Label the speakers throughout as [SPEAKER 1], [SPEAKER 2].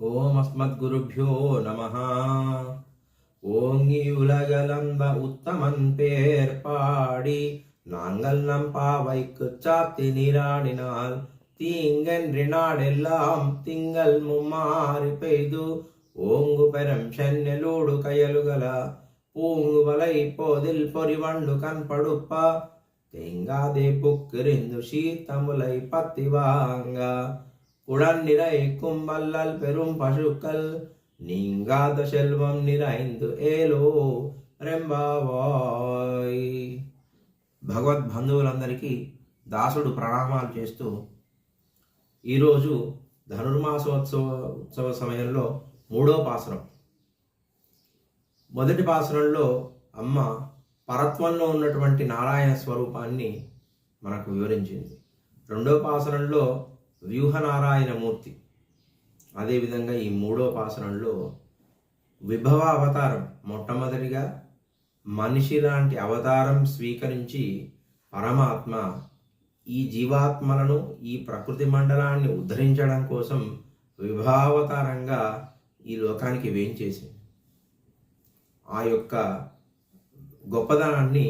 [SPEAKER 1] ஓம் அஸ்மத் குருபியோ நமः ஓங்கி உலகலந்த உத்தமன் பேர் பாடி. நாங்கள் நம் பாவைக்கு சாத்தி நீராடினால் தீங்கென்றி நாடெல்லாம் திங்கள் மும்மாறி பெய்து. ஓங்கு பெரும் சென்னலோடு கயலுகலா பூங்கு வலை போதில் பொறிவண்டு கண்படுப்ப தேங்காதே புக்கிருந்து சீத்தமுலை பத்தி வாங்க. உடன் நிறைக்கும் வல்லல் பெரும் பசுக்கள் நீங்காத செல்வம் நிறைந்து ఏలో రెంబావాయ్ భగవద్ బంధువులందరికీ దాసుడు ప్రణామాలు చేస్తూ ఈరోజు ధనుర్మాసోత్సవ ఉత్సవ సమయంలో మూడో పాసరం మొదటి పాసరంలో అమ్మ పరత్వంలో ఉన్నటువంటి నారాయణ స్వరూపాన్ని మనకు వివరించింది రెండో పాసరంలో వ్యూహనారాయణ మూర్తి అదేవిధంగా ఈ మూడో పాసనంలో విభవ అవతారం మొట్టమొదటిగా మనిషి లాంటి అవతారం స్వీకరించి పరమాత్మ ఈ జీవాత్మలను ఈ ప్రకృతి మండలాన్ని ఉద్ధరించడం కోసం విభావతారంగా ఈ లోకానికి వేయించేసింది ఆ యొక్క గొప్పదనాన్ని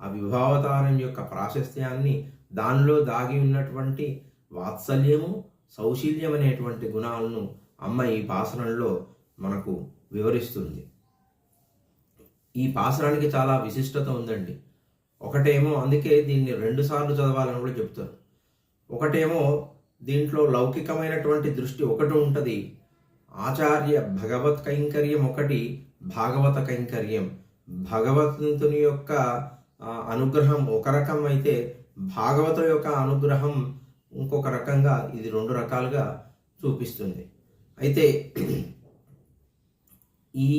[SPEAKER 1] ఆ విభావతారం యొక్క ప్రాశస్త్యాన్ని దానిలో దాగి ఉన్నటువంటి వాత్సల్యము సౌశీల్యం అనేటువంటి గుణాలను అమ్మ ఈ పాసనంలో మనకు వివరిస్తుంది. ఈ పాసనానికి చాలా విశిష్టత ఉందండి. ఒకటేమో అందుకే దీన్ని రెండుసార్లు చదవాలని కూడా చెప్తారు. ఒకటేమో దీంట్లో లౌకికమైనటువంటి దృష్టి ఒకటి ఉంటుంది. ఆచార్య భగవత్ కైంకర్యం ఒకటి భాగవత కైంకర్యం. భగవంతుని యొక్క అనుగ్రహం ఒక రకం అయితే భాగవత యొక్క అనుగ్రహం ఇంకొక రకంగా ఇది రెండు రకాలుగా చూపిస్తుంది. అయితే ఈ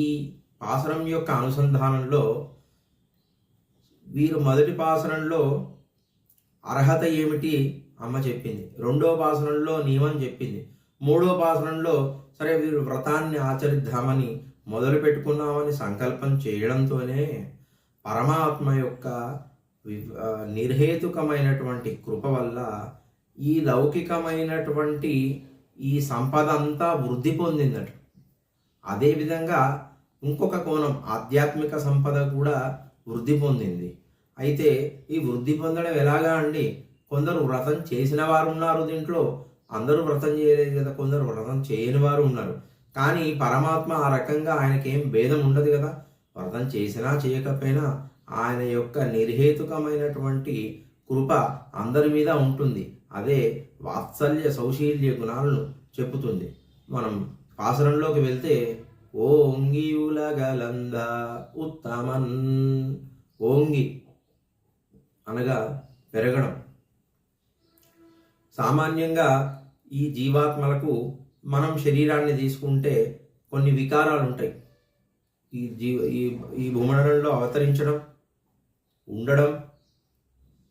[SPEAKER 1] పాసరం యొక్క అనుసంధానంలో వీరు మొదటి పాసరంలో అర్హత ఏమిటి అమ్మ చెప్పింది. రెండో పాసనంలో నియమం చెప్పింది. మూడో పాసనంలో సరే వీరు వ్రతాన్ని ఆచరిద్దామని మొదలు పెట్టుకున్నామని సంకల్పం చేయడంతోనే పరమాత్మ యొక్క నిర్హేతుకమైనటువంటి కృప వల్ల ఈ లౌకికమైనటువంటి ఈ సంపద అంతా వృద్ధి పొందిందట. అదేవిధంగా ఇంకొక కోణం ఆధ్యాత్మిక సంపద కూడా వృద్ధి పొందింది. అయితే ఈ వృద్ధి పొందడం ఎలాగా అండి? కొందరు వ్రతం చేసిన వారు ఉన్నారు దీంట్లో అందరూ వ్రతం చేయలేదు కదా కొందరు వ్రతం చేయని వారు ఉన్నారు. కానీ పరమాత్మ ఆ రకంగా ఆయనకేం భేదం ఉండదు కదా. వ్రతం చేసినా చేయకపోయినా ఆయన యొక్క నిర్హేతుకమైనటువంటి కృప అందరి మీద ఉంటుంది. అదే వాత్సల్య సౌశీల్య గుణాలను చెప్పుతుంది మనం పాసరంలోకి వెళ్తే ఓంగియులగలంద ఉత్తమన్. ఓంగి అనగా పెరగడం. సామాన్యంగా ఈ జీవాత్మలకు మనం శరీరాన్ని తీసుకుంటే కొన్ని వికారాలు ఉంటాయి ఈ జీవ ఈ ఈ భూమండలంలో అవతరించడం ఉండడం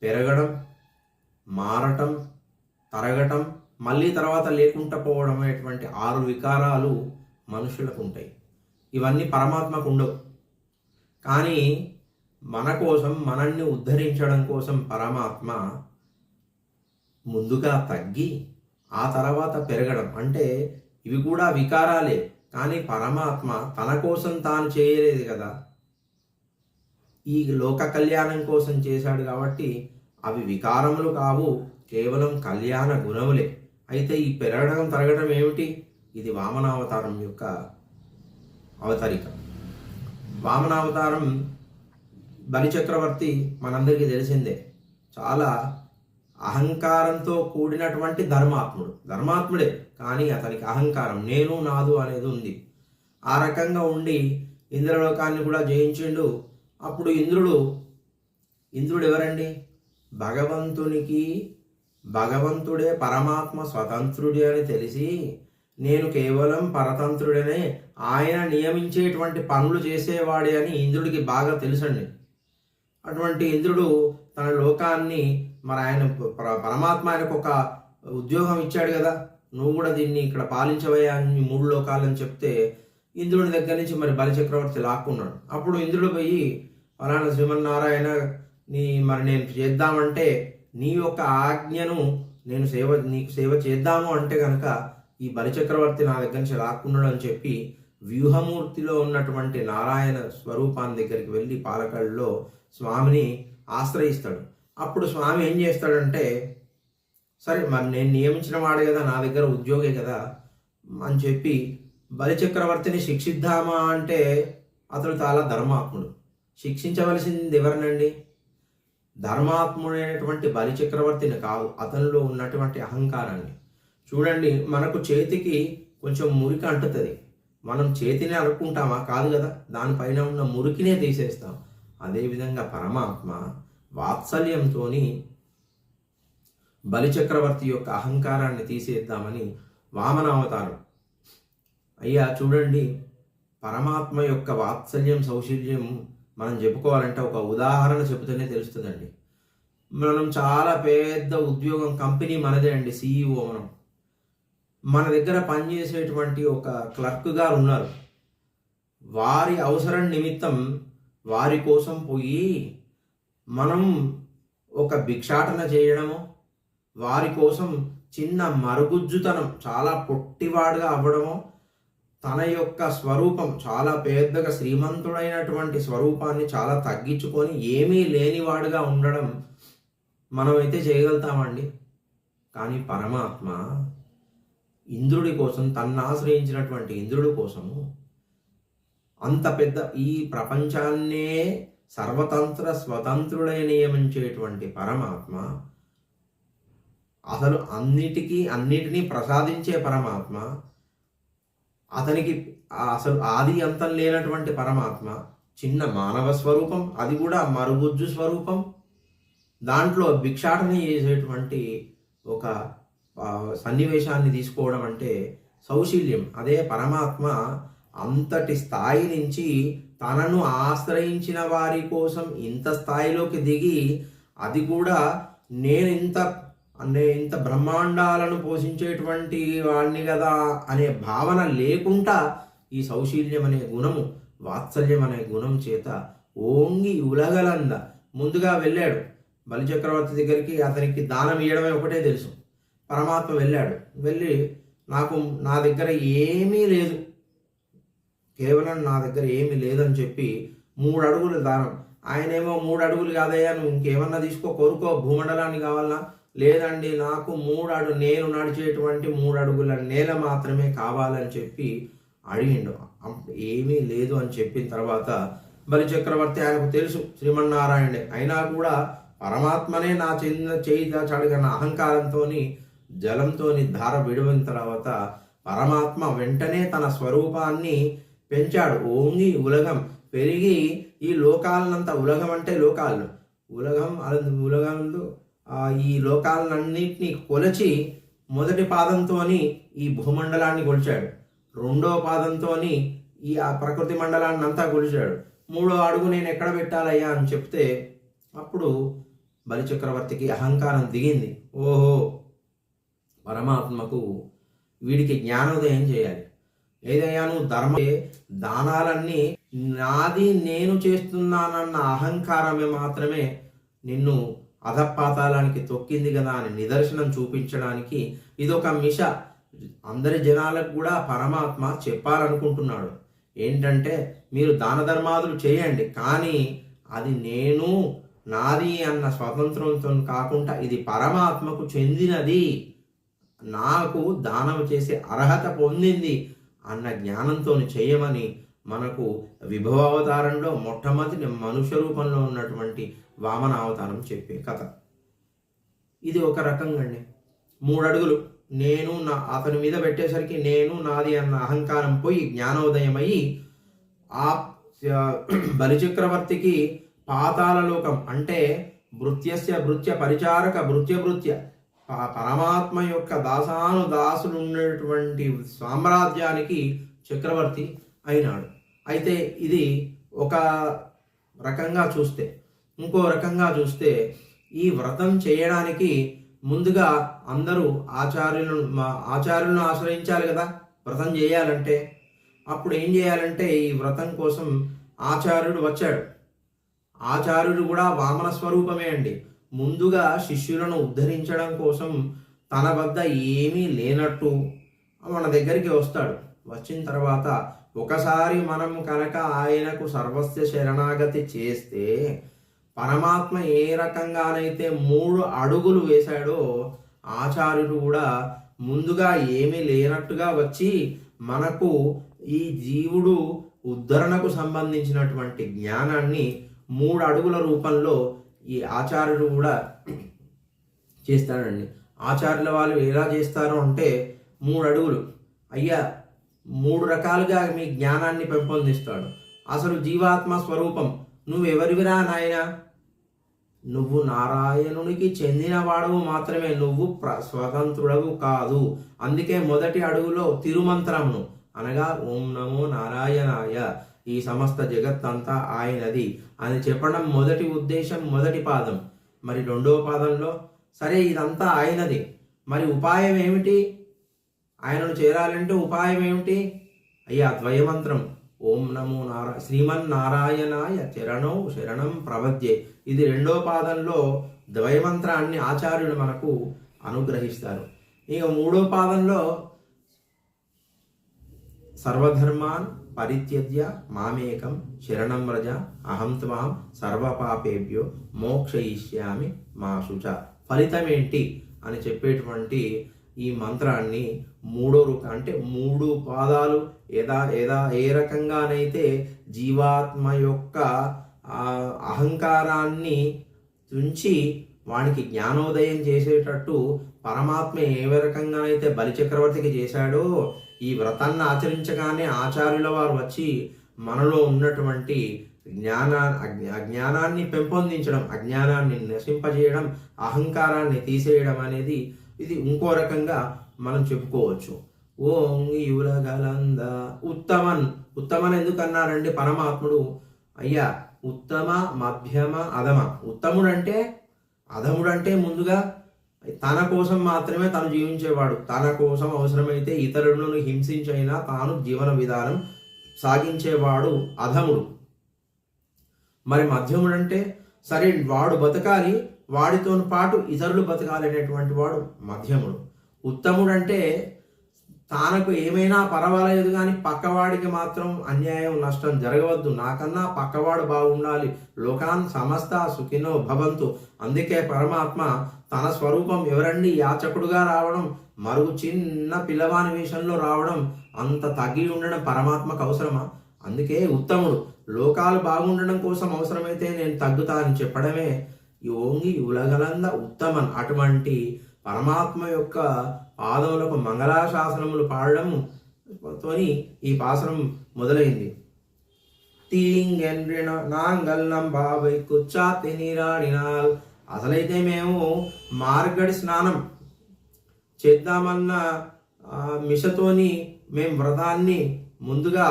[SPEAKER 1] పెరగడం మారటం తరగటం మళ్ళీ తర్వాత లేకుండా పోవడం అనేటువంటి ఆరు వికారాలు మనుషులకు ఉంటాయి ఇవన్నీ పరమాత్మకు ఉండవు. కానీ మన కోసం మనల్ని ఉద్ధరించడం కోసం పరమాత్మ ముందుగా తగ్గి ఆ తర్వాత పెరగడం. అంటే ఇవి కూడా వికారాలే. కానీ పరమాత్మ తన కోసం తాను చేయలేదు కదా. ఈ లోక కళ్యాణం కోసం చేశాడు కాబట్టి అవి వికారములు కావు. కేవలం కళ్యాణ గుణములే. అయితే ఈ పెరగడం తరగడం ఏమిటి? ఇది వామనావతారం యొక్క అవతారిక. వామనావతారం బలిచక్రవర్తి మనందరికీ తెలిసిందే. చాలా అహంకారంతో కూడినటువంటి ధర్మాత్ముడు. ధర్మాత్ముడే కానీ అతనికి అహంకారం నేను నాదు అనేది ఉంది. ఆ రకంగా ఉండి ఇంద్రలోకాన్ని కూడా జయించిండు. అప్పుడు ఇంద్రుడు ఇంద్రుడు ఎవరండి? భగవంతునికి భగవంతుడే పరమాత్మ స్వతంత్రుడే అని తెలిసి నేను కేవలం పరతంత్రుడనే ఆయన నియమించేటువంటి పనులు చేసేవాడే అని ఇంద్రుడికి బాగా తెలుసండి. అటువంటి ఇంద్రుడు తన లోకాన్ని మరి ఆయన పర- పరమాత్మ ఆయనకు ఒక ఉద్యోగం ఇచ్చాడు కదా నువ్వు కూడా దీన్ని ఇక్కడ పాలించవయ్యా అని మూడు లోకాలని చెప్తే ఇంద్రుడి దగ్గర నుంచి మరి బలిచక్రవర్తి లాక్కున్నాడు. అప్పుడు ఇంద్రుడు పోయి ఫలానా శ్రీమన్నారాయణ నీ మరి నేను చేద్దామంటే నీ యొక్క ఆజ్ఞను నేను సేవ నీకు సేవ చేద్దాము అంటే కనుక ఈ బలిచక్రవర్తి నా దగ్గర నుంచి రాకుండా అని చెప్పి వ్యూహమూర్తిలో ఉన్నటువంటి నారాయణ స్వరూపాన్ని దగ్గరికి వెళ్ళి పాలకాడులో స్వామిని ఆశ్రయిస్తాడు. అప్పుడు స్వామి ఏం చేస్తాడంటే సరే మరి నేను నియమించిన వాడే కదా నా దగ్గర ఉద్యోగే కదా అని చెప్పి బలిచక్రవర్తిని శిక్షిద్దామా అంటే అతడు చాలా ధర్మాత్ముడు. శిక్షించవలసింది ఎవరినండి? ధర్మాత్ముడైనటువంటి బలిచక్రవర్తిని కాదు అతనిలో ఉన్నటువంటి అహంకారాన్ని. చూడండి మనకు చేతికి కొంచెం మురికి అంటుతుంది. మనం చేతిని అనుకుంటామా కాదు కదా దానిపైన ఉన్న మురికినే తీసేస్తాం. అదేవిధంగా పరమాత్మ వాత్సల్యంతో బలిచక్రవర్తి యొక్క అహంకారాన్ని తీసేద్దామని వామనావతారం. అయ్యా చూడండి పరమాత్మ యొక్క వాత్సల్యం సౌశల్యం మనం చెప్పుకోవాలంటే ఒక ఉదాహరణ చెబుతూనే తెలుస్తుందండి. మనం చాలా పెద్ద ఉద్యోగం కంపెనీ మనదే అండి సీఈఓ మనం. మన దగ్గర పనిచేసేటువంటి ఒక క్లర్క్ గారు ఉన్నారు. వారి అవసరం నిమిత్తం వారి కోసం పోయి మనం ఒక భిక్షాటన చేయడము వారి కోసం చిన్న మరుగుజ్జుతనం చాలా పొట్టివాడుగా అవ్వడము తన యొక్క స్వరూపం చాలా పెద్దగా శ్రీమంతుడైనటువంటి స్వరూపాన్ని చాలా తగ్గించుకొని ఏమీ లేనివాడుగా ఉండడం మనమైతే చేయగలుగుతామండి. కానీ పరమాత్మ ఇంద్రుడి కోసం తన్ను ఆశ్రయించినటువంటి ఇంద్రుడి కోసము అంత పెద్ద ఈ ప్రపంచాన్నే సర్వతంత్ర స్వతంత్రుడై నియమించేటువంటి పరమాత్మ అసలు అన్నిటికీ అన్నిటినీ ప్రసాదించే పరమాత్మ అతనికి అసలు ఆది అంతం లేనటువంటి పరమాత్మ చిన్న మానవ స్వరూపం అది కూడా మరుగుజ్జు స్వరూపం. దాంట్లో భిక్షాటన చేసేటువంటి ఒక సన్నివేశాన్ని తీసుకోవడం అంటే సౌశీల్యం. అదే పరమాత్మ అంతటి స్థాయి నుంచి తనను ఆశ్రయించిన వారి కోసం ఇంత స్థాయిలోకి దిగి అది కూడా నేను ఇంత అంటే ఇంత బ్రహ్మాండాలను పోషించేటువంటి వాడిని కదా అనే భావన లేకుండా ఈ సౌశీల్యం అనే గుణము వాత్సల్యం అనే గుణం చేత ఓంగి ఉలగలంద. ముందుగా వెళ్ళాడు. బలిచక్రవర్తి దగ్గరికి అతనికి దానం ఇవ్వడమే ఒకటే తెలుసు. పరమాత్మ వెళ్ళాడు. వెళ్ళి నాకు నా దగ్గర ఏమీ లేదు. కేవలం నా దగ్గర ఏమీ లేదని చెప్పి మూడు అడుగులు దానం. ఆయనేమో మూడు అడుగులు కాదయ్యా నువ్వు ఇంకేమన్నా తీసుకో కోరుకో భూమండలాన్ని కావాలన్నా లేదండి నాకు మూడు అడుగు నేను నడిచేటువంటి మూడు అడుగుల నేల మాత్రమే కావాలని చెప్పి అడిగిండు. ఏమీ లేదు అని చెప్పిన తర్వాత బలి చక్రవర్తి ఆయనకు తెలుసు శ్రీమన్నారాయణే అయినా కూడా పరమాత్మనే నా చెందిన చేయి దాచాడుగన్న అహంకారంతో జలంతో ధార విడిన తర్వాత పరమాత్మ వెంటనే తన స్వరూపాన్ని పెంచాడు. ఓంగి ఉలగం పెరిగి ఈ లోకాలనంత ఉలగం అంటే లోకాలు. ఉలగం ఉలగంలో ఈ లోకాలన్నింటినీ కొలిచి మొదటి పాదంతో ఈ భూమండలాన్ని కొలిచాడు. రెండో పాదంతో ఈ ఆ ప్రకృతి మండలాన్ని అంతా కొలిచాడు. మూడో అడుగు నేను ఎక్కడ పెట్టాలయ్యా అని చెప్తే అప్పుడు బలిచక్రవర్తికి అహంకారం దిగింది. ఓహో! పరమాత్మకు వీడికి జ్ఞానోదయం చేయాలి. ఏదయ్యా నువ్వు ధర్మ దానాలన్నీ నాది నేను చేస్తున్నానన్న అహంకారమే మాత్రమే నిన్ను అధపాతాళానికి తొక్కింది కదా అని నిదర్శనం చూపించడానికి ఇది ఒక మిష. అందరి జనాలకు కూడా పరమాత్మ చెప్పాలనుకుంటున్నాడు. ఏంటంటే మీరు దాన ధర్మాదులు చేయండి కానీ అది నేను నాది అన్న స్వతంత్రంతో కాకుండా ఇది పరమాత్మకు చెందినది. నాకు దానం చేసే అర్హత పొందింది అన్న జ్ఞానంతో చేయమని మనకు విభవావతారంలో మొట్టమొదటి మనుష్య రూపంలో ఉన్నటువంటి వామన అవతారం చెప్పే కథ. ఇది ఒక రకంగా అండి మూడడుగులు. నేను నా అతని మీద పెట్టేసరికి నేను నాది అన్న అహంకారం పోయి జ్ఞానోదయం అయ్యి ఆ బలిచక్రవర్తికి పాతాళలోకం అంటే భృత్యస్య భృత్య పరిచారక భృత్య భృత్య పరమాత్మ యొక్క దాసాను దాసులు ఉన్నటువంటి సామ్రాజ్యానికి చక్రవర్తి అయినాడు. అయితే ఇది ఒక రకంగా చూస్తే ఇంకో రకంగా చూస్తే ఈ వ్రతం చేయడానికి ముందుగా అందరూ ఆచార్యులను ఆచార్యులను ఆశ్రయించాలి కదా వ్రతం చేయాలంటే. అప్పుడు ఏం చేయాలంటే ఈ వ్రతం కోసం ఆచార్యుడు వచ్చాడు. ఆచార్యుడు కూడా వామన స్వరూపమే అండి. ముందుగా శిష్యులను ఉద్ధరించడం కోసం తన వద్ద ఏమీ లేనట్టు మన దగ్గరికి వస్తాడు. వచ్చిన తర్వాత ఒకసారి మనం కనుక ఆయనకు సర్వస్వ శరణాగతి చేస్తే పరమాత్మ ఏ రకంగానైతే మూడు అడుగులు వేశాడో ఆచార్యుడు కూడా ముందుగా ఏమీ లేనట్టుగా వచ్చి మనకు ఈ జీవుడు ఉద్ధరణకు సంబంధించినటువంటి జ్ఞానాన్ని మూడు అడుగుల రూపంలో ఈ ఆచార్యుడు కూడా చేస్తాడండి. ఆచార్యుల వాళ్ళు ఎలా చేస్తారు అంటే మూడు అడుగులు. అయ్యా మూడు రకాలుగా మీ జ్ఞానాన్ని పెంపొందిస్తాడు. అసలు జీవాత్మ స్వరూపం నువ్వెవరివిరా నాయన? నువ్వు నారాయణునికి చెందినవాడవు మాత్రమే నువ్వు ప్ర స్వతంత్రుడవు కాదు. అందుకే మొదటి అడుగులో తిరుమంత్రమును. అనగా ఓం నమో నారాయణాయ. ఈ సమస్త జగత్తంతా ఆయనది. అని చెప్పడం మొదటి ఉద్దేశం మొదటి పాదం. మరి రెండవ పాదంలో సరే ఇదంతా ఆయనది. మరి ఉపాయం ఏమిటి ఆయనను చేరాలంటే ఉపాయం ఏమిటి అయ్యా ద్వయమంత్రం. ఓం నమో నారా శ్రీమన్నారాయణాయ చరణం శరణం ప్రవద్యే. ఇది రెండో పాదంలో ద్వయమంత్రాన్ని ఆచార్యుడు మనకు అనుగ్రహిస్తారు. ఇక మూడో పాదంలో సర్వధర్మాన్ పరిత్యజ్య మామేకం శరణం వ్రజ అహం త్వాం సర్వపాపేభ్యో మోక్షయిష్యామి మా శుచ ఫలితం ఏంటి అని చెప్పేటువంటి ఈ మంత్రాన్ని మూడో రూప అంటే మూడు పాదాలు ఏదా ఏదా ఏ రకంగానైతే జీవాత్మ యొక్క అహంకారాన్ని తుంచి వానికి జ్ఞానోదయం చేసేటట్టు పరమాత్మ ఏ రకంగానైతే బలిచక్రవర్తికి చేశాడో ఈ వ్రతాన్ని ఆచరించగానే ఆచార్యుల వారు వచ్చి మనలో ఉన్నటువంటి జ్ఞానా అజ్ఞానాన్ని పెంపొందించడం అజ్ఞానాన్ని నశింపజేయడం అహంకారాన్ని తీసేయడం అనేది ఇది ఇంకో రకంగా మనం చెప్పుకోవచ్చు. ఓం యులగలంద ఉత్తమన్. ఉత్తమన్ ఎందుకు అన్నారండి పరమాత్ముడు. అయ్యా ఉత్తమ మధ్యమ అధమ. ఉత్తముడు అంటే అధముడు అంటే ముందుగా తన కోసం మాత్రమే తను జీవించేవాడు. తన కోసం అవసరమైతే ఇతరులను హింసించైనా తాను జీవన విధానం సాగించేవాడు అధముడు. మరి మధ్యముడు అంటే సరే వాడు బతకాలి వాడితో పాటు ఇతరులు బతకాలనేటువంటి వాడు మధ్యముడు. ఉత్తముడు అంటే తానకు ఏమైనా పర్వాలేదు కానీ పక్కవాడికి మాత్రం అన్యాయం నష్టం జరగవద్దు. నాకన్నా పక్కవాడు బాగుండాలి. లోకాన్ సమస్త సుఖినో భవంతు. అందుకే పరమాత్మ తన స్వరూపం ఎవరండి? యాచకుడుగా రావడం మరుగు చిన్న పిల్లవాని వేషంలో రావడం అంత తగ్గి ఉండడం పరమాత్మకు అవసరమా? అందుకే ఉత్తముడు. లోకాలు బాగుండడం కోసం అవసరమైతే నేను తగ్గుతానని చెప్పడమే యోంగి ఓంగి ఉలగలంద ఉత్తమన్. అటువంటి పరమాత్మ యొక్క పాదములకు మంగళాశాసనములు పాడడం తోని ఈ పాసనం మొదలైంది. నాంగల్లం నాంగల్ కుచ్చా కుచ్చాతి అసలైతే మేము మార్గడి స్నానం చేద్దామన్న మిషతోని మేము వ్రతాన్ని ముందుగా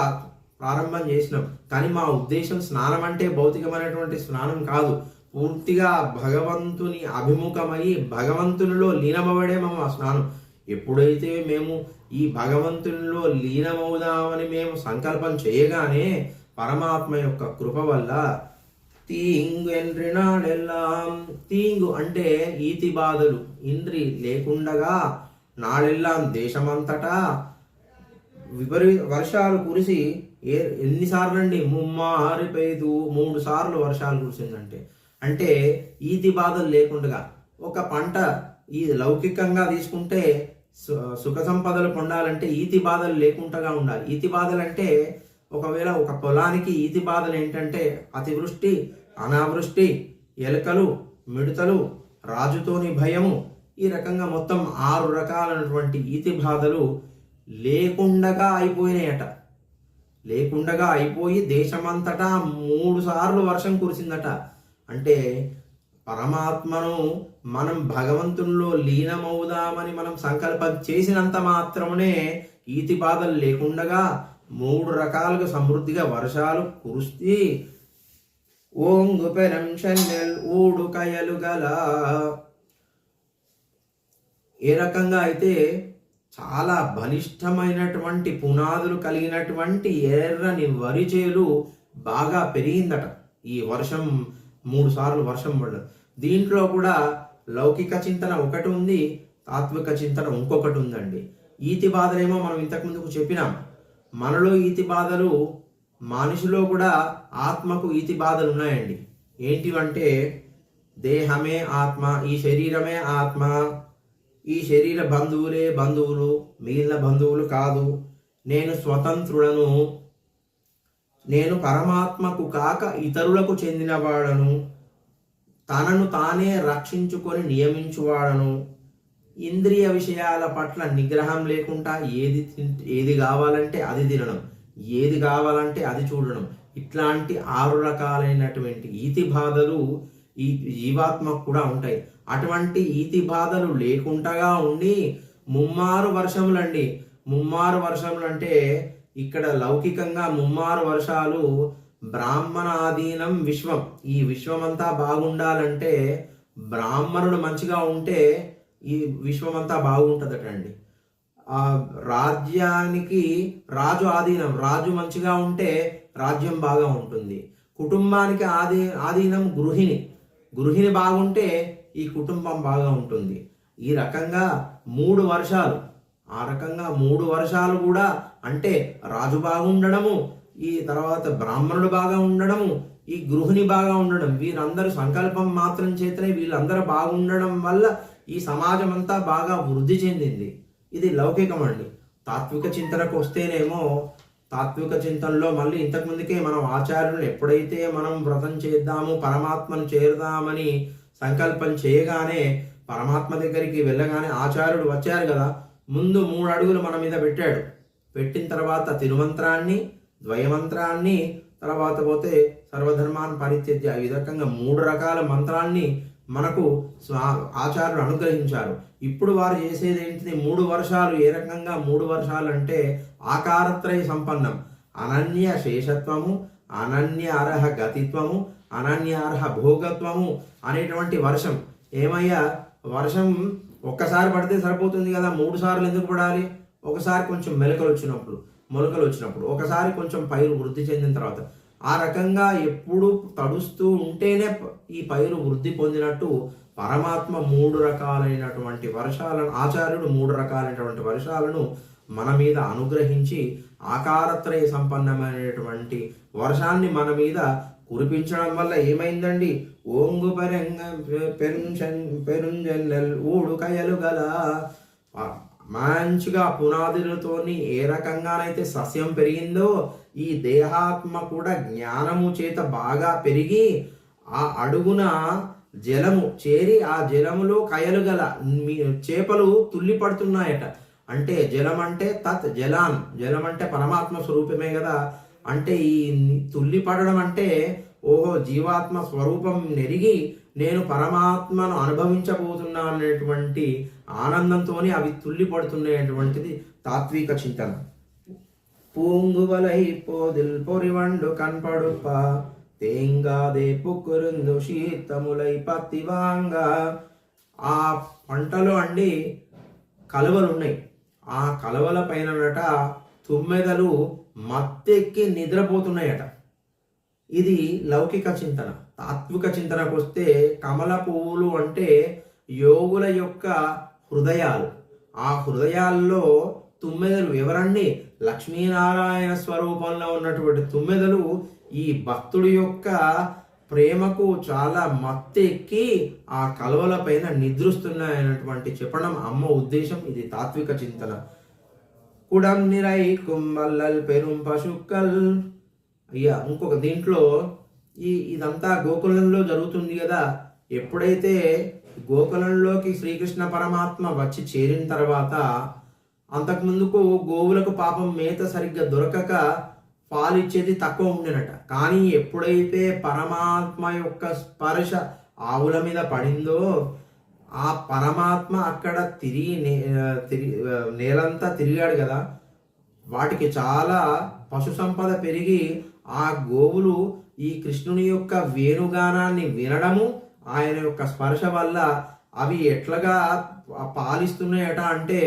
[SPEAKER 1] ప్రారంభం చేసినాం. కానీ మా ఉద్దేశం స్నానం అంటే భౌతికమైనటువంటి స్నానం కాదు. పూర్తిగా భగవంతుని అభిముఖమై భగవంతునిలో లీనమవడే మేము స్నానం. ఎప్పుడైతే మేము ఈ భగవంతునిలో లీనమవుదామని మేము సంకల్పం చేయగానే పరమాత్మ యొక్క కృప వల్ల తీంగు ఎండ్రినాడెల్లాం తీంగు అంటే ఈతి బాధలు ఇంద్రి లేకుండగా నాడెల్లాం దేశమంతటా. విపరీ వర్షాలు కురిసి ఏ ఎన్నిసార్లు అండి ముమ్మారిపోయిదు మూడు సార్లు వర్షాలు కురిసిందంటే. అంటే ఈతి బాధలు లేకుండా ఒక పంట ఈ లౌకికంగా తీసుకుంటే సు- సుఖ సంపదలు పొందాలంటే ఈతి బాధలు లేకుండా ఉండాలి. ఈతి బాధలు అంటే ఒకవేళ ఒక పొలానికి ఈతి బాధలు ఏంటంటే అతివృష్టి అనావృష్టి ఎలుకలు మిడతలు రాజుతోని భయము ఈ రకంగా మొత్తం ఆరు రకాలైనటువంటి ఈతి బాధలు లేకుండగా అయిపోయినాయట. లేకుండగా అయిపోయి దేశమంతటా మూడు సార్లు వర్షం కురిసిందట. అంటే పరమాత్మను మనం భగవంతునిలో లీనమవుదామని మనం సంకల్పం చేసినంత మాత్రమునే ఈతి బాధలు లేకుండగా మూడు రకాలుగా సమృద్ధిగా వర్షాలు కురుస్తీ. ఓంగు పెరం షన్నెల్ ఊడు కయలు గల. ఏ రకంగా అయితే చాలా బలిష్టమైనటువంటి పునాదులు కలిగినటువంటి ఎర్రని వరి చేలు బాగా పెరిగిందట. ఈ వర్షం మూడు సార్లు వర్షం పడడం. దీంట్లో కూడా లౌకిక చింతన ఒకటి ఉంది తాత్విక చింతన ఇంకొకటి ఉందండి. ఈతి బాధలేమో మనం ఇంతకు ముందుకు చెప్పినాం. మనలో ఈతి బాధలు మనిషిలో కూడా ఆత్మకు ఈతి బాధలు ఉన్నాయండి. ఏంటివంటే దేహమే ఆత్మ ఈ శరీరమే ఆత్మ. ఈ శరీర బంధువులే బంధువులు మిగిలిన బంధువులు కాదు. నేను స్వతంత్రులను నేను పరమాత్మకు కాక ఇతరులకు చెందినవాడను తనను తానే రక్షించుకొని నియమించువాడను. ఇంద్రియ విషయాల పట్ల నిగ్రహం లేకుండా ఏది ఏది కావాలంటే అది తినడం ఏది కావాలంటే అది చూడడం. ఇట్లాంటి ఆరు రకాలైనటువంటి ఈతి బాధలు ఈ జీవాత్మకు కూడా ఉంటాయి. అటువంటి ఈతి బాధలు లేకుండా ఉండి ముమ్మారు వర్షములండి. ముమ్మారు వర్షములు అంటే ఇక్కడ లౌకికంగా ముమ్మారు వర్షాలు బ్రాహ్మణాధీనం విశ్వం. ఈ విశ్వమంతా బాగుండాలంటే బ్రాహ్మణుడు మంచిగా ఉంటే ఈ విశ్వమంతా బాగుంటుందట అండి. ఆ రాజ్యానికి రాజు ఆధీనం. రాజు మంచిగా ఉంటే రాజ్యం బాగా ఉంటుంది. కుటుంబానికి ఆధీ ఆధీనం గృహిణి. గృహిణి బాగుంటే ఈ కుటుంబం బాగా ఉంటుంది. ఈ రకంగా మూడు వర్షాలు. ఆ రకంగా మూడు వర్షాలు కూడా అంటే రాజు బాగుండడము ఈ తర్వాత బ్రాహ్మణుడు బాగా ఉండడము ఈ గృహిణి బాగా ఉండడం వీరందరూ సంకల్పం మాత్రం చేతనే వీళ్ళందరూ బాగుండడం వల్ల ఈ సమాజం అంతా బాగా వృద్ధి చెందింది. ఇది లౌకికం అండి. తాత్విక చింతనకు వస్తేనేమో తాత్విక చింతనలో మళ్ళీ ఇంతకు ముందుకే మనం ఆచార్యులు ఎప్పుడైతే మనం వ్రతం చేద్దాము పరమాత్మను చేరుదామని సంకల్పం చేయగానే పరమాత్మ దగ్గరికి వెళ్ళగానే ఆచార్యుడు వచ్చారు కదా ముందు మూడు అడుగులు మన మీద పెట్టాడు. పెట్టిన తర్వాత తిరుమంత్రాన్ని ద్వయమంత్రాన్ని తర్వాత పోతే సర్వధర్మాన్ని పరిత్యజ్య. ఈ రకంగా మూడు రకాల మంత్రాన్ని మనకు స్వా ఆచార్యులు అనుగ్రహించారు. ఇప్పుడు వారు చేసేది ఏంటిది? మూడు వర్షాలు. ఏ రకంగా మూడు వర్షాలు అంటే ఆకారత్రయ సంపన్నం. అనన్య శేషత్వము అనన్య అర్హ గతిత్వము అనన్య అర్హ భోగత్వము అనేటువంటి వర్షం. ఏమయ్యా? వర్షం ఒక్కసారి పడితే సరిపోతుంది కదా? మూడు సార్లు ఎందుకు పడాలి? ఒకసారి కొంచెం మెలకలు వచ్చినప్పుడు మొలకలు వచ్చినప్పుడు ఒకసారి కొంచెం పైరు వృద్ధి చెందిన తర్వాత ఆ రకంగా ఎప్పుడు తడుస్తూ ఉంటేనే ఈ పైరు వృద్ధి పొందినట్టు పరమాత్మ మూడు రకాలైనటువంటి వర్షాలను ఆచార్యుడు మూడు రకాలైనటువంటి వర్షాలను మన మీద అనుగ్రహించి ఆకారత్రయ సంపన్నమైనటువంటి వర్షాన్ని మన మీద కురిపించడం వల్ల ఏమైందండి? ఓంగు పెరంగ పెరుంజన్ పెరుంజన్నెల్ ఊడు కయలు గల మంచిగా పునాదులతోని ఏ రకంగానైతే సస్యం పెరిగిందో ఈ దేహాత్మ కూడా జ్ఞానము చేత బాగా పెరిగి ఆ అడుగున జలము చేరి ఆ జలములో కయలు గల మీ- చేపలు తుల్లి పడుతున్నాయట అంటే జలం అంటే తత్ జలాన్ జలం అంటే పరమాత్మ స్వరూపమే కదా. అంటే ఈ తుల్లి పడడం అంటే ఓహో జీవాత్మ స్వరూపం నెరిగి నేను పరమాత్మను అనుభవించబోతున్నా అనేటువంటి ఆనందంతో అవి తుల్లిపడుతున్నటువంటిది తాత్విక చింతన. పూంగువలై పోదిల్ పొరివండు కన్పడుప తేంగాదే పుక్కురుందు శీతములై పత్తివాంగ ఆ పంటలో అండి కలువలు ఉన్నాయి ఆ కలవల పైనట తుమ్మెదలు మత్తెక్కి నిద్రపోతున్నాయట. ఇది లౌకిక చింతన. తాత్విక చింతనకు వస్తే కమల పువ్వులు అంటే యోగుల యొక్క హృదయాలు. ఆ హృదయాల్లో తుమ్మెదలు ఎవరండి? లక్ష్మీనారాయణ స్వరూపంలో ఉన్నటువంటి తుమ్మెదలు ఈ భక్తుడి యొక్క ప్రేమకు చాలా మత్తెక్కి ఆ కలవల పైన నిద్రిస్తున్నాయన్నటువంటి చెప్పడం అమ్మ ఉద్దేశం. ఇది తాత్విక చింతన. కుడం నిరై కుంబల్లల్ పెరుం పశుకల్ అయ్యా ఇంకొక దీంట్లో ఈ ఇదంతా గోకులంలో జరుగుతుంది కదా. ఎప్పుడైతే గోకులంలోకి శ్రీకృష్ణ పరమాత్మ వచ్చి చేరిన తర్వాత అంతకుముందుకు గోవులకు పాపం మేత సరిగ్గా దొరకక పాలిచ్చేది తక్కువ ఉండేనట. కానీ ఎప్పుడైతే పరమాత్మ యొక్క స్పర్శ ఆవుల మీద పడిందో ఆ పరమాత్మ అక్కడ తిరిగి నే- తిరిగి నేలంతా తిరిగాడు కదా. వాటికి చాలా పశు సంపద పెరిగి ఆ గోవులు ఈ కృష్ణుని యొక్క వేణుగానాన్ని వినడము ఆయన యొక్క స్పర్శ వల్ల అవి ఎట్లాగా పాలిస్తున్నాయట అంటే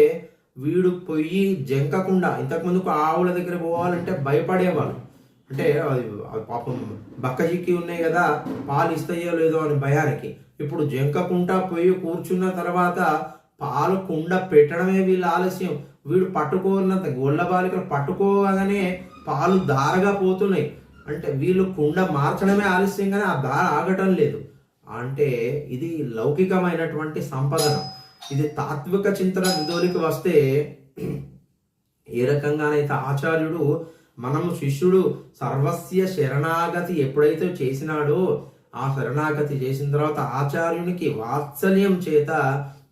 [SPEAKER 1] వీడు పొయ్యి జంకకుండా ఇంతకుముందుకు ఆవుల దగ్గర పోవాలంటే భయపడేవాళ్ళు. అంటే అది పాపం బక్కజిక్కి ఉన్నాయి కదా పాలు ఇస్తాయో లేదో అని భయానికి. ఇప్పుడు జంకకుండా పొయ్యి కూర్చున్న తర్వాత పాలు కుండ పెట్టడమే వీళ్ళ ఆలస్యం. వీడు పట్టుకోనంత గొల్ల బాలికలు పట్టుకోగానే పాలు దారగా పోతున్నాయి. అంటే వీళ్ళు కుండ మార్చడమే ఆలస్యం కానీ ఆ దార ఆగటం లేదు. అంటే ఇది లౌకికమైనటువంటి సంపదన. ఇది తాత్విక చింతన నిధోలికి వస్తే ఏ రకంగానైతే ఆచార్యుడు మనము శిష్యుడు సర్వస్య శరణాగతి ఎప్పుడైతే చేసినాడో ఆ శరణాగతి చేసిన తర్వాత ఆచార్యునికి వాత్సల్యం చేత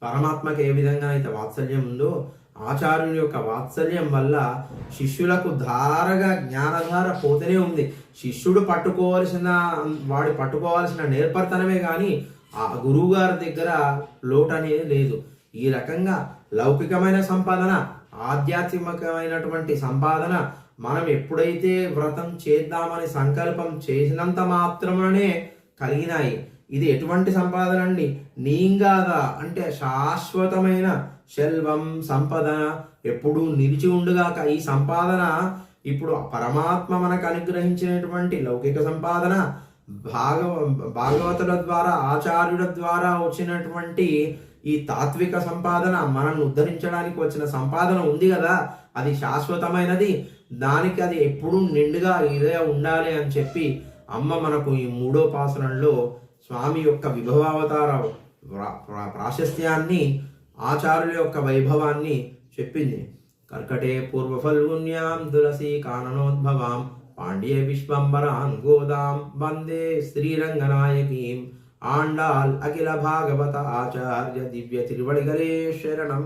[SPEAKER 1] పరమాత్మకి ఏ విధంగా అయితే వాత్సల్యం ఉందో ఆచార్యుని యొక్క వాత్సల్యం వల్ల శిష్యులకు ధారగా జ్ఞానధార పోతూనే ఉంది. శిష్యుడు పట్టుకోవాల్సిన వాడు పట్టుకోవాల్సిన నేర్పర్తనమే కానీ ఆ గురువు గారి దగ్గర లోటు అనేది లేదు. ఈ రకంగా లౌకికమైన సంపాదన ఆధ్యాత్మికమైనటువంటి సంపాదన మనం ఎప్పుడైతే వ్రతం చేద్దామని సంకల్పం చేసినంత మాత్రమే కలిగినాయి. ఇది ఎటువంటి సంపాదన అండి? నీంగాదా? అంటే శాశ్వతమైన శల్వం సంపదన ఎప్పుడూ నిలిచి ఉండుగాక ఈ సంపాదన ఇప్పుడు పరమాత్మ మనకు అనుగ్రహించినటువంటి లౌకిక సంపాదన భాగవ భాగవతుల ద్వారా ఆచార్యుల ద్వారా వచ్చినటువంటి ఈ తాత్విక సంపాదన మనల్ని ఉద్ధరించడానికి వచ్చిన సంపాదన ఉంది కదా? అది శాశ్వతమైనది. దానికి అది ఎప్పుడూ నిండుగా ఇదే ఉండాలి అని చెప్పి అమ్మ మనకు ఈ మూడో పాసనంలో స్వామి యొక్క విభవావతార ప్రాశస్త్యాన్ని ఆచార్యుల యొక్క వైభవాన్ని చెప్పింది. కర్కటే పూర్వ ఫల్గున్యాం తులసి కాననోద్భవాం పాండ్య విశ్వంబరాన్ గోదాం వందే శ్రీరంగనాయకీం ఆండాల్ అఖిల భాగవత ఆచార్య దివ్య తిరువళిగలే శరణం